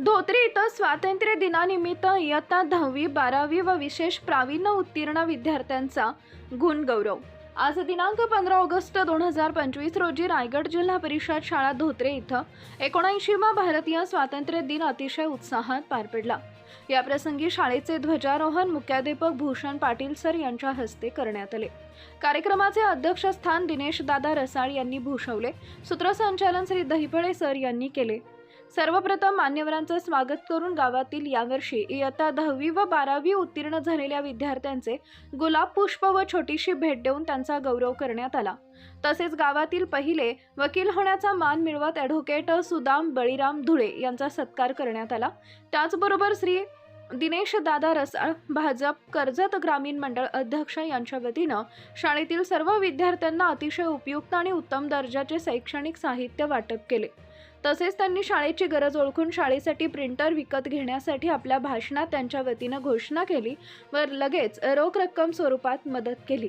धोत्री इथं स्वातंत्र्य दिनानिमित्त इयत्ता दहावी बारावी व विशेष प्रावीण्य उत्तीर्ण विद्यार्थ्यांचा गुणगौरव. आज दिनांक पंधरा ऑगस्ट दोन हजार पंचवीस रोजी रायगड जिल्हा परिषद शाळा धोत्रे इथं एकोणऐंशीवा भारतीय स्वातंत्र्य दिन अतिशय उत्साहात पार पडला. याप्रसंगी शाळेचे ध्वजारोहण मुख्याध्यापक भूषण पाटील सर यांच्या हस्ते करण्यात आले. कार्यक्रमाचे अध्यक्षस्थान दिनेश दादा रसाळ यांनी भूषवले. सूत्रसंचालन श्री दहिफळे सर यांनी केले. सर्वप्रथम मान्यवरांचं स्वागत करून गावातील यावर्षी इयत्ता दहावी व बारावी उत्तीर्ण झालेल्या विद्यार्थ्यांचे गुलाब पुष्प व छोटीशी भेट देऊन त्यांचा गौरव करण्यात आला. तसेच गावातील पहिले वकील होण्याचा मान मिळवत ॲडव्होकेट सुदाम बळीराम धुळे यांचा सत्कार करण्यात आला. त्याचबरोबर श्री दिनेश दादा रसाळ भाजप कर्जत ग्रामीण मंडळ अध्यक्ष यांच्या वतीनं शाळेतील सर्व विद्यार्थ्यांना अतिशय उपयुक्त आणि उत्तम दर्जाचे शैक्षणिक साहित्य वाटप केले. तसेच त्यांनी शाळेची गरज ओळखून शाळेसाठी प्रिंटर विकत घेण्यासाठी आपल्या भाषणात त्यांच्या वतीनं घोषणा केली व लगेच रोख रक्कम स्वरूपात मदत केली.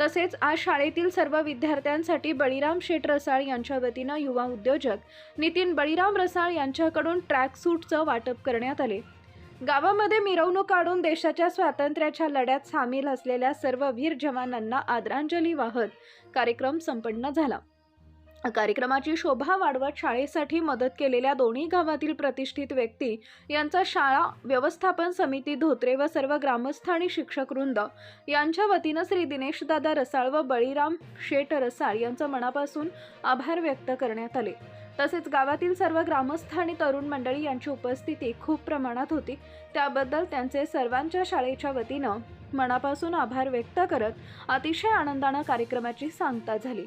तसेच आज शाळेतील सर्व विद्यार्थ्यांसाठी बळीराम शेठ रसाळ यांच्या वतीनं युवा उद्योजक नितीन बळीराम रसाळ यांच्याकडून ट्रॅक सूटचं वाटप करण्यात आले. गावामध्ये मिरवणूक काढून देशाच्या स्वातंत्र्याच्या लढ्यात सामील असलेल्या सर्व वीर जवानांना आदरांजली वाहत कार्यक्रम संपन्न झाला. कार्यक्रमाची शोभा वाढवत शाळेसाठी मदत केलेल्या दोन्ही गावातील प्रतिष्ठित व्यक्ती यांचा शाळा व्यवस्थापन समिती धोत्रे व सर्व ग्रामस्थ आणि शिक्षक वृंद. यांच्या वतीनं श्री दिनेशदादा रसाळ व बळीराम शेठ रसाळ यांचं मनापासून आभार व्यक्त करण्यात आले. तसेच गावातील सर्व ग्रामस्थ आणि तरुण मंडळी यांची उपस्थिती खूप प्रमाणात होती. त्याबद्दल त्यांचे सर्वांच्या शाळेच्या वतीनं मनापासून आभार व्यक्त करत अतिशय आनंदानं कार्यक्रमाची सांगता झाली.